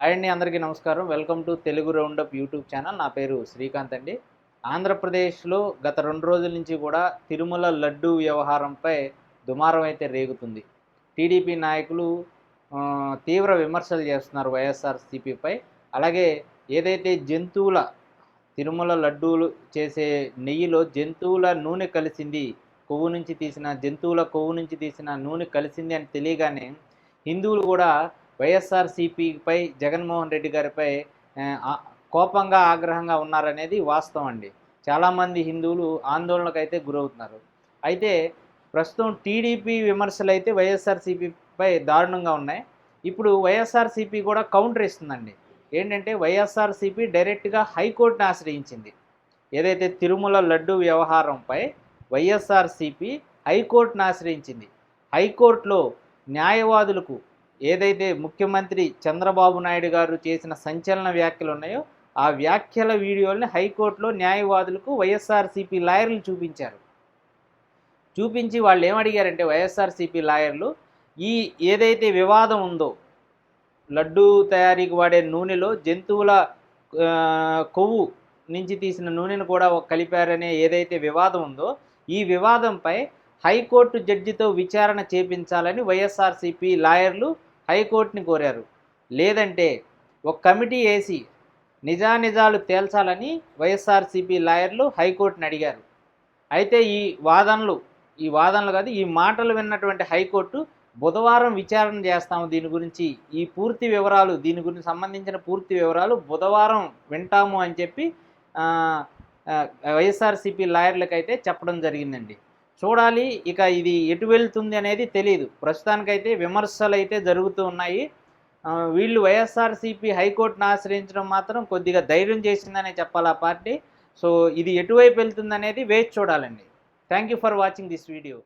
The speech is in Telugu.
అండి అందరికీ నమస్కారం. Welcome to Telugu roundup YouTube channel. నా పేరు శ్రీకాంత్ అండి. ఆంధ్రప్రదేశ్లో గత రెండు రోజుల నుంచి కూడా తిరుమల లడ్డు వ్యవహారంపై దుమారం అయితే రేగుతుంది. టీడీపీ నాయకులు తీవ్ర విమర్శలు చేస్తున్నారు వైఎస్ఆర్సీపీపై. అలాగే ఏదైతే జంతువుల తిరుమల లడ్డూలు చేసే నెయ్యిలో జంతువుల నూనె కలిసింది కొవ్వు నుంచి తీసిన జంతువుల కొవ్వు నుంచి తీసిన నూనె కలిసింది అని తెలియగానే హిందువులు కూడా వైఎస్ఆర్సీపీపై జగన్మోహన్ రెడ్డి గారిపై కోపంగా ఆగ్రహంగా ఉన్నారనేది వాస్తవం అండి. చాలామంది హిందువులు ఆందోళనకైతే గురవుతున్నారు. అయితే ప్రస్తుతం టీడీపీ విమర్శలు అయితే వైఎస్ఆర్సీపీపై దారుణంగా ఉన్నాయి. ఇప్పుడు వైఎస్ఆర్సీపీ కూడా కౌంటర్ ఇస్తుందండి. ఏంటంటే వైఎస్ఆర్సీపీ డైరెక్ట్గా హైకోర్టును ఆశ్రయించింది. ఏదైతే తిరుమల లడ్డు వ్యవహారంపై వైఎస్ఆర్సీపీ హైకోర్టును ఆశ్రయించింది. హైకోర్టులో న్యాయవాదులకు ఏదైతే ముఖ్యమంత్రి చంద్రబాబు నాయుడు గారు చేసిన సంచలన వ్యాఖ్యలు ఉన్నాయో ఆ వ్యాఖ్యల వీడియోల్ని హైకోర్టులో న్యాయవాదులకు వైఎస్ఆర్సీపీ లాయర్లు చూపించారు. చూపించి వాళ్ళు ఏమడిగారంటే వైఎస్ఆర్సీపీ లాయర్లు ఈ ఏదైతే వివాదం ఉందో లడ్డు తయారీకి వాడే నూనెలో జంతువుల కొవ్వు నుంచి తీసిన నూనెను కూడా కలిపారనే ఏదైతే వివాదం ఉందో ఈ వివాదంపై హైకోర్టు జడ్జితో విచారణ చేపించాలని వైఎస్ఆర్సీపీ లాయర్లు హైకోర్టుని కోరారు. లేదంటే ఒక కమిటీ వేసి నిజానిజాలు తేల్చాలని వైఎస్ఆర్సీపీ లాయర్లు హైకోర్టుని అడిగారు. అయితే ఈ వాదనలు ఈ వాదనలు కాదు ఈ మాటలు విన్నటువంటి హైకోర్టు బుధవారం విచారణ చేస్తాము దీని గురించి ఈ పూర్తి వివరాలు దీని గురించి సంబంధించిన పూర్తి వివరాలు బుధవారం వింటాము అని చెప్పి వైఎస్ఆర్సీపీ లాయర్లకైతే చెప్పడం జరిగిందండి. చూడాలి. ఇక ఇది ఎటు వెళ్తుంది అనేది తెలియదు ప్రస్తుతానికైతే విమర్శలు అయితే జరుగుతూ ఉన్నాయి. వీళ్ళు వైఎస్ఆర్సీపీ హైకోర్టును ఆశ్రయించడం మాత్రం కొద్దిగా ధైర్యం చేసిందనే చెప్పాలి ఆ పార్టీ. సో ఇది ఎటువైపు వెళ్తుంది అనేది వేచి చూడాలండి. Thank you for watching this video